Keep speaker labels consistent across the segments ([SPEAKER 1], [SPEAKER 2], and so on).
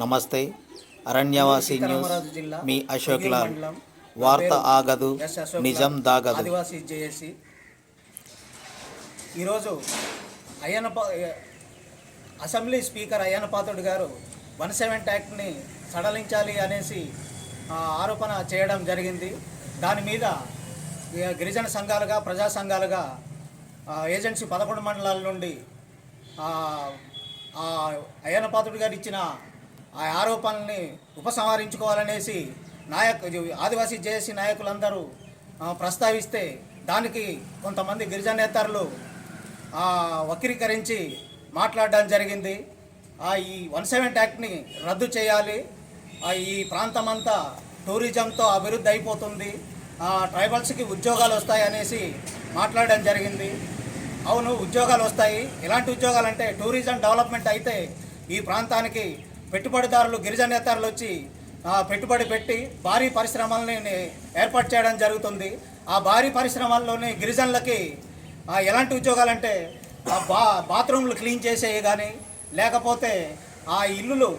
[SPEAKER 1] నమస్తే. అరణ్యవాసి న్యూస్. మీ అశోక్ లాల్. వార్త ఆగదు. నిజం దాగదు.
[SPEAKER 2] ఆదివాసీ జేఏసీ. ఈరోజు అయ్యన్న పా- అసెంబ్లీ స్పీకర్ అయ్యన్న పాత్రుడు గారు వన్ సెవెంటీ యాక్ట్ని సడలించాలి అనేసి ఆరోపణ చేయడం జరిగింది. దాని మీద గిరిజన సంఘాలుగా ప్రజా సంఘాలుగా ఏజెన్సీ పదకొండు మండలాల నుండి పాత్రుడు గారు ఇచ్చిన ఆ ఆరోపణల్ని ఉపసంహరించుకోవాలనేసి నాయకు ఆదివాసీ జేఏసీ నాయకులందరూ ప్రస్తావిస్తే దానికి కొంతమంది గిరిజనేతరులు ఆ, వక్రీకరించి మాట్లాడడం జరిగింది. ఆ, ఈ వన్ సెవెంటీ యాక్ట్ని రద్దు చేయాలి. ఈ ప్రాంతం అంతా టూరిజంతో అభివృద్ధి అయిపోతుంది. ఆ, ట్రైబల్స్కి ఉద్యోగాలు వస్తాయి అనేసి మాట్లాడడం జరిగింది. అవును ఉద్యోగాలు వస్తాయి. ఎలాంటి ఉద్యోగాలు అంటే టూరిజం డెవలప్మెంట్ అయితే ఈ ప్రాంతానికి పెట్టుబడిదారులు గిరిజనేతరులు వచ్చి పెట్టుబడి పెట్టి భారీ పరిశ్రమల్ని ఏర్పాటు చేయడం జరుగుతుంది. ఆ భారీ పరిశ్రమల్లోని గిరిజనులకి ఎలాంటి ఉద్యోగాలు అంటే ఆ బా బాత్రూమ్లు క్లీన్ చేసేవి కానీ లేకపోతే ఆ ఇల్లులు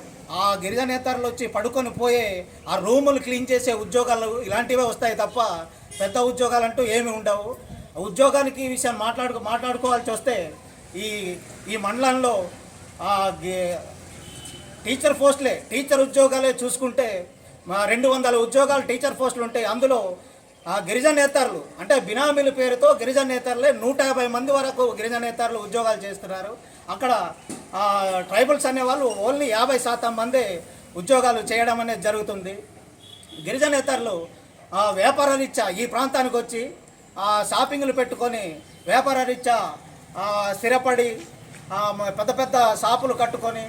[SPEAKER 2] ఆ గిరిజనేతరులు వచ్చి పడుకొని పోయే ఆ రూములు క్లీన్ చేసే ఉద్యోగాలు ఇలాంటివే వస్తాయి తప్ప పెద్ద ఉద్యోగాలు అంటూ ఏమి ఉండవు. ఉద్యోగానికి ఈ విషయం మాట్లాడుకో మాట్లాడుకోవాల్సి వస్తే ఈ ఈ మండలంలో టీచర్ పోస్టులే టీచర్ ఉద్యోగాలే చూసుకుంటే మా రెండు వందల ఉద్యోగాలు టీచర్ పోస్టులు ఉంటాయి. అందులో ఆ గిరిజనేతరులు అంటే బినామీల పేరుతో గిరిజనేతరులే నూట యాభై మంది వరకు గిరిజనేతరులు ఉద్యోగాలు చేస్తున్నారు. అక్కడ ట్రైబల్స్ అనేవాళ్ళు ఓన్లీ యాభై శాతం మందే ఉద్యోగాలు చేయడం అనేది జరుగుతుంది. గిరిజనేతరులు ఆ, వ్యాపార రీత్యా ఈ ప్రాంతానికి వచ్చి ఆ, షాపింగ్లు పెట్టుకొని వ్యాపారరీత్యా స్థిరపడి పెద్ద పెద్ద షాపులు కట్టుకొని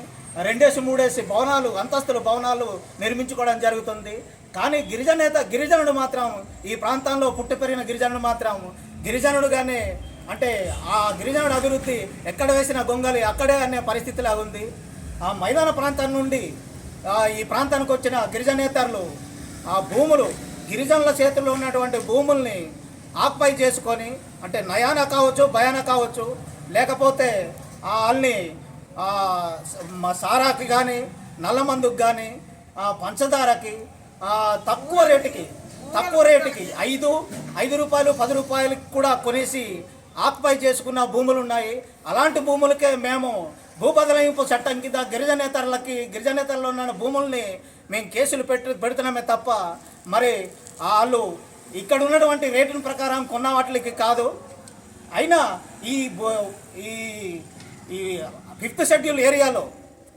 [SPEAKER 2] రెండేసి మూడేసి భవనాలు అంతస్తుల భవనాలు నిర్మించుకోవడం జరుగుతుంది. కానీ గిరిజనేత గిరిజనుడు మాత్రం ఈ ప్రాంతంలో పుట్టి పెరిగిన గిరిజనుడు మాత్రం గిరిజనుడుగానే అంటే ఆ గిరిజనుడు అభివృద్ధి ఎక్కడ వేసిన గొంగలి అక్కడే అనే పరిస్థితిలా ఉంది. ఆ మైదాన ప్రాంతం నుండి ఈ ప్రాంతానికి వచ్చిన గిరిజనేతరులు ఆ భూములు గిరిజనుల చేతుల్లో ఉన్నటువంటి భూముల్ని ఆక్పై చేసుకొని అంటే నయాన కావచ్చు భయాన కావచ్చు లేకపోతే ఆ వాళ్ళని సారాకి కానీ నల్లమందుకు కానీ పంచదారకి తక్కువ రేటుకి తక్కువ రేటుకి ఐదు ఐదు రూపాయలు పది రూపాయలకి కూడా కొనేసి ఆక్యుపై చేసుకున్న భూములు ఉన్నాయి. అలాంటి భూములకే మేము భూ బదలాయింపు చట్టం కింద గిరిజనేతరులకి గిరిజనేతరులో ఉన్న భూముల్ని మేము కేసులు పెట్టి పెడుతున్నామే తప్ప మరి వాళ్ళు ఇక్కడ ఉన్నటువంటి రేటుల ప్రకారం కొన్న వాటికి కాదు. అయినా ఈ ఈ ఈ ఫిఫ్త్ షెడ్యూల్ ఏరియాలో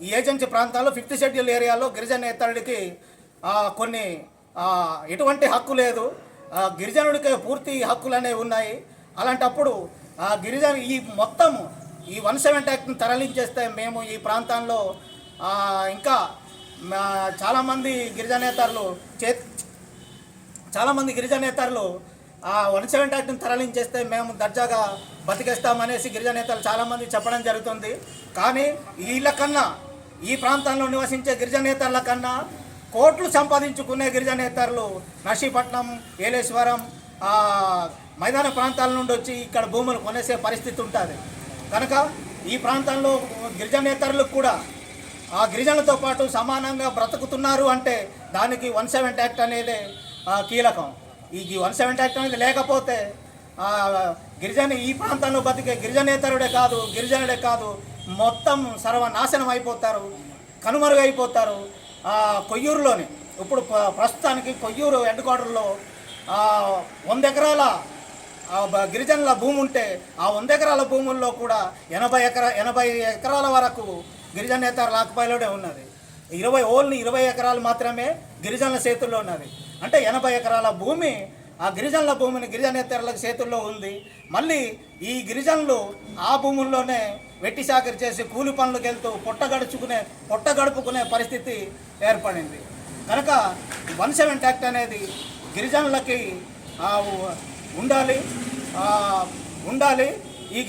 [SPEAKER 2] ఈ ఏజెన్సీ ప్రాంతాల్లో ఫిఫ్త్ షెడ్యూల్ ఏరియాలో గిరిజన ఇతరుడికి కొన్ని ఎటువంటి హక్కు లేదు. గిరిజనుడికి పూర్తి హక్కులు అనేవి ఉన్నాయి. అలాంటప్పుడు గిరిజన ఈ మొత్తం ఈ వన్ సెవెంటీ యాక్ట్ని తరలించేస్తే మేము ఈ ప్రాంతంలో ఇంకా చాలామంది గిరిజనేతరులు చే చాలామంది గిరిజనేతరులు ఆ వన్ సెవెంటీ యాక్ట్ని తరలించేస్తే మేము దర్జాగా బతికేస్తామనేసి గిరిజనేతలు చాలామంది చెప్పడం జరుగుతుంది. కానీ వీళ్ళ కన్నా ఈ ప్రాంతంలో నివసించే గిరిజనేతరుల కన్నా కోట్లు సంపాదించుకునే గిరిజనేతరులు నర్సీపట్నం ఏలేశ్వరం మైదాన ప్రాంతాల నుండి వచ్చి ఇక్కడ భూములు కొనేసే పరిస్థితి ఉంటుంది. కనుక ఈ ప్రాంతంలో గిరిజనేతరులకు కూడా ఆ గిరిజనులతో పాటు సమానంగా బ్రతుకుతున్నారు అంటే దానికి వన్ సెవెంటీ యాక్ట్ అనేది కీలకం. ఈ వన్ సెవెంటీ యాక్ట్ అనేది లేకపోతే గిరిజన ఈ ప్రాంతంలో బతికే గిరిజనేతరుడే కాదు గిరిజనుడే కాదు మొత్తం సర్వనాశనం అయిపోతారు కనుమరుగైపోతారు కొయ్యూరులోనే కొయ్యూరులోని. ఇప్పుడు ప్రస్తుతానికి కొయ్యూరు హెడ్ క్వార్టర్లో వంద ఎకరాల గిరిజనుల భూమి ఉంటే ఆ వంద ఎకరాల భూముల్లో కూడా ఎనభై ఎకరా ఎనభై ఎకరాల వరకు గిరిజనేతర ఆకుపాయలోనే ఉన్నది. ఇరవై ఓన్లీ ఇరవై ఎకరాలు మాత్రమే గిరిజనుల చేతుల్లో ఉన్నది. అంటే ఎనభై ఎకరాల భూమి ఆ గిరిజనుల భూమిని గిరిజనేతరుల చేతుల్లో ఉంది. మళ్ళీ ఈ గిరిజనులు ఆ భూముల్లోనే వెట్టి సాకరి చేసి కూలి పనులకు వెళ్తూ పొట్ట గడుచుకునే పొట్ట గడుపుకునే పరిస్థితి ఏర్పడింది. కనుక వన్ సెవెన్ యాక్ట్ అనేది గిరిజనులకి ఉండాలి. ఉండాలి. ఈ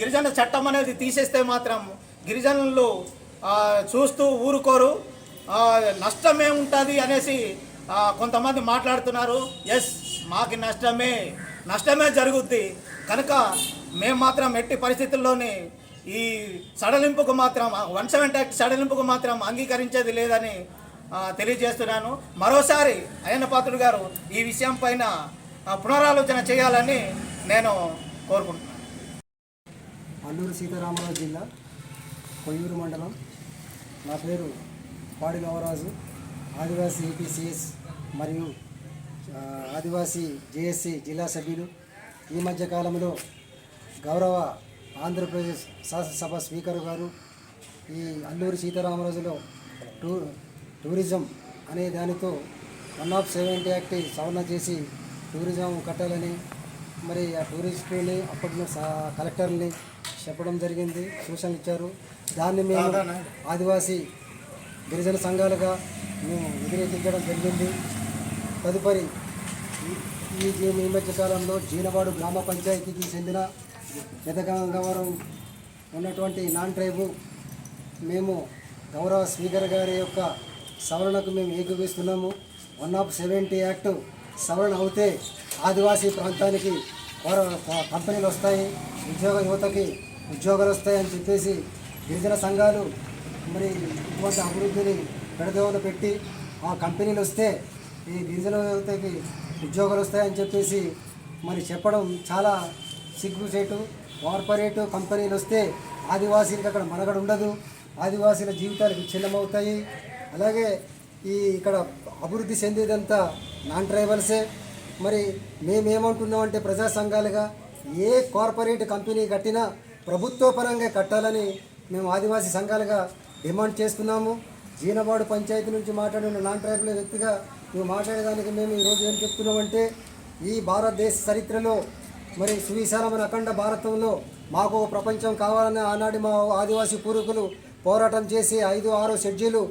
[SPEAKER 2] గిరిజన చట్టం అనేది తీసేస్తే మాత్రం గిరిజనులు చూస్తూ ఊరుకోరు. నష్టం నష్టమే ఉంటుంది అనేసి కొంతమంది మాట్లాడుతున్నారు ఎస్ మాకు నష్టమే నష్టమే జరుగుద్ది. కనుక మేము మాత్రం ఎట్టి పరిస్థితుల్లోనే ఈ సడలింపుకు మాత్రం వన్ సెవెంటీ యాక్ట్ సడలింపుకు మాత్రం అంగీకరించేది లేదని తెలియజేస్తున్నాను. మరోసారి అయ్యన్న పాత్రుడు గారు ఈ విషయం పైన పునరాలోచన చేయాలని నేను కోరుకుంటున్నాను.
[SPEAKER 3] అల్లూరు సీతారామరాజు జిల్లా కొయ్యూరు మండలం. నా పేరు పాడి నవరాజు. ఆదివాసీ ఏపీసీఎస్ మరియు ఆదివాసీ జేఎస్సీ జిల్లా సభ్యులు. ఈ మధ్య కాలంలో గౌరవ ఆంధ్రప్రదేశ్ శాసనసభ స్పీకర్ గారు ఈ అల్లూరి సీతారామరాజులో టూ టూరిజం అనే దానితో వన్ ఆఫ్ సెవెంటీ యాక్ట్ సవరణ చేసి టూరిజం కట్టాలని మరి ఆ టూరిస్టులని అప్పట్లో సా- కలెక్టర్ని చెప్పడం జరిగింది సూచనలు ఇచ్చారు. దాన్ని మేము ఆదివాసీ గిరిజన సంఘాలుగా మేము వ్యతిరేకించడం జరిగింది. తదుపరి ఈ- ఈ మధ్యకాలంలో జీనవాడు గ్రామ పంచాయతీకి చెందిన పెదగంగవరం ఉన్నటువంటి నాన్ ట్రైబు మేము గౌరవ స్పీకర్ గారి యొక్క సవరణకు మేము ఏకీపిస్తున్నాము వన్ ఆఫ్ సెవెంటీ యాక్ట్ సవరణ అవుతే ఆదివాసీ ప్రాంతానికి వారు- కంపెనీలు వస్తాయి. ఉద్యోగ యువతకి ఉద్యోగాలు వస్తాయని చెప్పేసి గిరిజన సంఘాలు మరి ఇటువంటి అభివృద్ధిని పెడదోన పెట్టి ఆ కంపెనీలు వస్తే ఈ గిరిజన యువతకి ఉద్యోగాలు వస్తాయని చెప్పేసి మరి చెప్పడం చాలా సిగ్గుచేటు కార్పొరేట్ కంపెనీలు వస్తే ఆదివాసీలకు అక్కడ మనగడ ఉండదు. ఆదివాసీల జీవితాలు విచ్ఛిన్నమవుతాయి. అలాగే ఈ ఇక్కడ అభివృద్ధి చెందేదంతా నాన్ ట్రైబల్సే మరి మేమేమంటున్నామంటే ప్రజా సంఘాలుగా ఏ కార్పొరేట్ కంపెనీ కట్టినా ప్రభుత్వ పరంగా కట్టాలని మేము ఆదివాసీ సంఘాలుగా డిమాండ్ చేస్తున్నాము. జీనవాడు పంచాయతీ నుంచి మాట్లాడిన నాన్ ట్రైబల్ వ్యక్తిగా నువ్వు మాట్లాడేదానికి మేము ఈరోజు ఏం చెప్తున్నామంటే ఈ భారతదేశ చరిత్రలో మరి సువిశాలమైన అఖండ భారతంలో మాకు ప్రపంచం కావాలని ఆనాటి మా ఆదివాసీ పూర్వీకులు పోరాటం చేసి ఐదు ఆరు షెడ్యూలు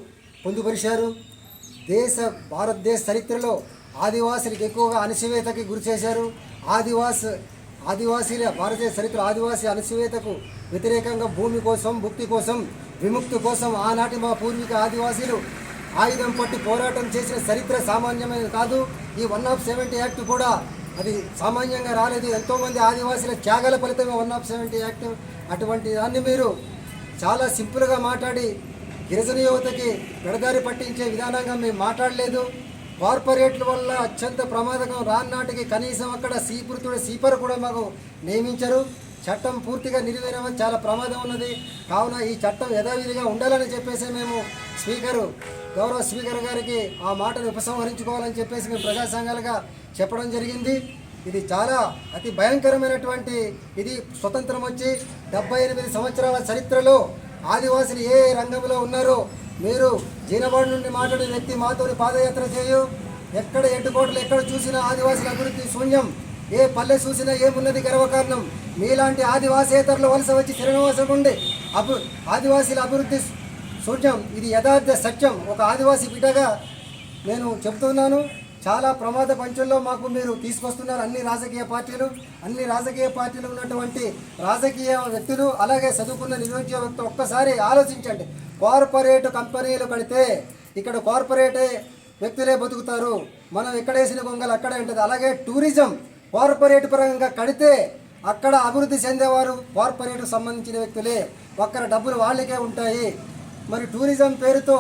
[SPEAKER 3] పొందుపరిచారు. దేశ భారతదేశ చరిత్రలో ఆదివాసులకు ఎక్కువగా అణచివేతకి గురి చేశారు. ఆదివాస్ ఆదివాసీల భారతదేశ చరిత్ర ఆదివాసీ అణచివేతకు వ్యతిరేకంగా భూమి కోసం భుక్తి కోసం విముక్తి కోసం ఆనాటి మా పూర్వీక ఆదివాసీలు ఆయుధం పట్టి పోరాటం చేసిన చరిత్ర సామాన్యమైనది కాదు. ఈ వన్ ఆఫ్ సెవెంటీ యాక్ట్ కూడా అది సామాన్యంగా రాలేదు. ఎంతోమంది ఆదివాసీల త్యాగాల ఫలితమే వన్ ఆఫ్ సెవెంటీ యాక్ట్. అటువంటి దాన్ని మీరు చాలా సింపుల్గా మాట్లాడి గిరిజన యువతకి పెడదారి పట్టించే విధానంగా మేము మాట్లాడలేదు. కార్పొరేట్ల వల్ల అత్యంత ప్రమాదకం రాన్నాటికి కనీసం అక్కడ సీపురుతుడు సీపర్ కూడా మాకు నియమించరు. చట్టం పూర్తిగా నిర్వీర్యం చాలా ప్రమాదం ఉన్నది. కావున ఈ చట్టం యథావిధిగా ఉండాలని చెప్పేసి మేము స్పీకరు గౌరవ స్పీకర్ గారికి ఆ మాటను ఉపసంహరించుకోవాలని చెప్పేసి మేము ప్రజా సంఘాలుగా చెప్పడం జరిగింది. ఇది చాలా అతి భయంకరమైనటువంటి ఇది స్వతంత్రం వచ్చి డెబ్బై ఎనిమిది సంవత్సరాల చరిత్రలో ఆదివాసులు ఏ రంగంలో ఉన్నారో మీరు జీనవాడ నుండి మాట్లాడే వ్యక్తి మాతోని పాదయాత్ర చేయు. ఎక్కడ ఎడ్డుకోటలు ఎక్కడ చూసినా ఆదివాసుల అభివృద్ధి శూన్యం. ఏ పల్లె చూసినా ఏమున్నది గర్వకారణం. మీలాంటి ఆదివాసేతరులు వలస వచ్చి శ్రీనివాసం ఉండి అభి ఆదివాసీల అభివృద్ధి శూన్యం ఇది యథార్థ సత్యం. ఒక ఆదివాసీ బిడ్డగా నేను చెప్తున్నాను. చాలా ప్రమాద పంచుల్లో మాకు మీరు తీసుకొస్తున్నారు అన్ని రాజకీయ పార్టీలు. అన్ని రాజకీయ పార్టీలు ఉన్నటువంటి రాజకీయ వ్యక్తులు అలాగే చదువుకున్న నిరుద్యోగ వ్యక్తులు ఒక్కసారి ఆలోచించండి. కార్పొరేట్ కంపెనీలు కడితే ఇక్కడ కార్పొరేటే వ్యక్తులే బతుకుతారు. మనం ఎక్కడ వేసిన గొంగలు అక్కడే ఉంటుంది. అలాగే టూరిజం కార్పొరేట్ పరంగా కడితే అక్కడ అభివృద్ధి చెందేవారు కార్పొరేట్కు సంబంధించిన వ్యక్తులే. ఒక్కరి డబ్బులు వాళ్ళకే ఉంటాయి. మరి టూరిజం పేరుతో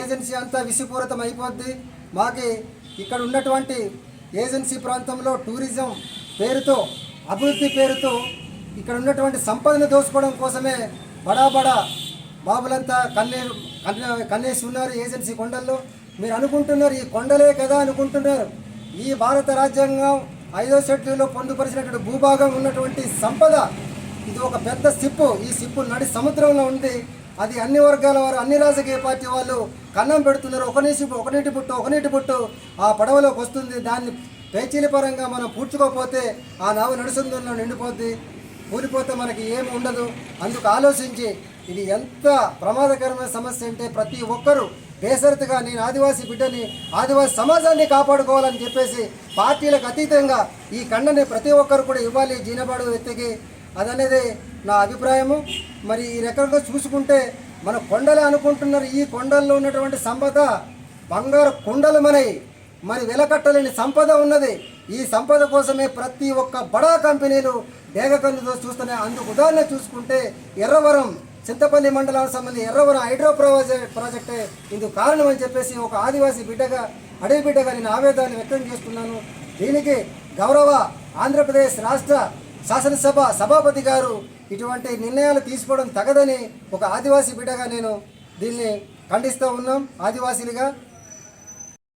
[SPEAKER 3] ఏజెన్సీ అంతా విసిపూరితం అయిపోద్ది. మాకి ఇక్కడ ఉన్నటువంటి ఏజెన్సీ ప్రాంతంలో టూరిజం పేరుతో అభివృద్ధి పేరుతో ఇక్కడ ఉన్నటువంటి సంపదను దోచుకోవడం కోసమే బడా బడా బాబులంతా కన్నే కన్నేసి ఉన్నారు ఏజెన్సీ కొండల్లో. మీరు అనుకుంటున్నారు ఈ కొండలే కదా అనుకుంటున్నారు. ఈ భారత రాజ్యాంగం ఐదో షెడ్యూల్లో పొందుపరిచినటువంటి భూభాగం ఉన్నటువంటి సంపద ఇది ఒక పెద్ద సిప్పు. ఈ సిప్పు నడి సముద్రంలో ఉంది. అది అన్ని వర్గాల వారు అన్ని రాజకీయ పార్టీ వాళ్ళు కన్నం పెడుతున్నారు. ఒక నీటి ఒక నీటి పుట్టు ఒక నీటి పుట్టు ఆ పడవలోకి వస్తుంది. దాన్ని పేచీల పరంగా మనం పూడ్చుకోకపోతే ఆ నావు నడుస్తుందో నిండిపోద్ది. కూలిపోతే మనకి ఏమి ఉండదు. అందుకు ఆలోచించి ఇది ఎంత ప్రమాదకరమైన సమస్య అంటే ప్రతి ఒక్కరూ బేసరతుగా నేను ఆదివాసీ బిడ్డని ఆదివాసీ సమాజాన్ని కాపాడుకోవాలని చెప్పేసి పార్టీలకు అతీతంగా ఈ కండని ప్రతి ఒక్కరు కూడా ఇవ్వాలి. జీనబాడు వ్యక్తికి అదనేది నా అభిప్రాయము. మరి ఈ రకంగా చూసుకుంటే మన కొండలే అనుకుంటున్నారు. ఈ కొండల్లో ఉన్నటువంటి సంపద బంగారు కొండలు మనవి మరి వెలకట్టలేని సంపద ఉన్నది. ఈ సంపద కోసమే ప్రతి ఒక్క బడా కంపెనీలు డేగకన్నుతో చూస్తున్నాయి. అందుకు ఉదాహరణ చూసుకుంటే ఎర్రవరం చింతపల్లి మండలానికి సంబంధించి ఎర్రవరం హైడ్రో ప్రాజెక్ట్ ప్రాజెక్టే ఇందుకు కారణం అని చెప్పేసి ఒక ఆదివాసీ బిడ్డగా అడవి బిడ్డగా నేను ఆవేదాన్ని వ్యక్తం చేస్తున్నాను. దీనికి గౌరవ ఆంధ్రప్రదేశ్ రాష్ట్ర శాసనసభ సభాపతి గారు ఇటువంటి నిర్ణయాలు తీసుకోవడం తగదని ఒక ఆదివాసీ బిడ్డగా నేను దీన్ని ఖండిస్తూ ఉన్నాం. ఆదివాసీలుగా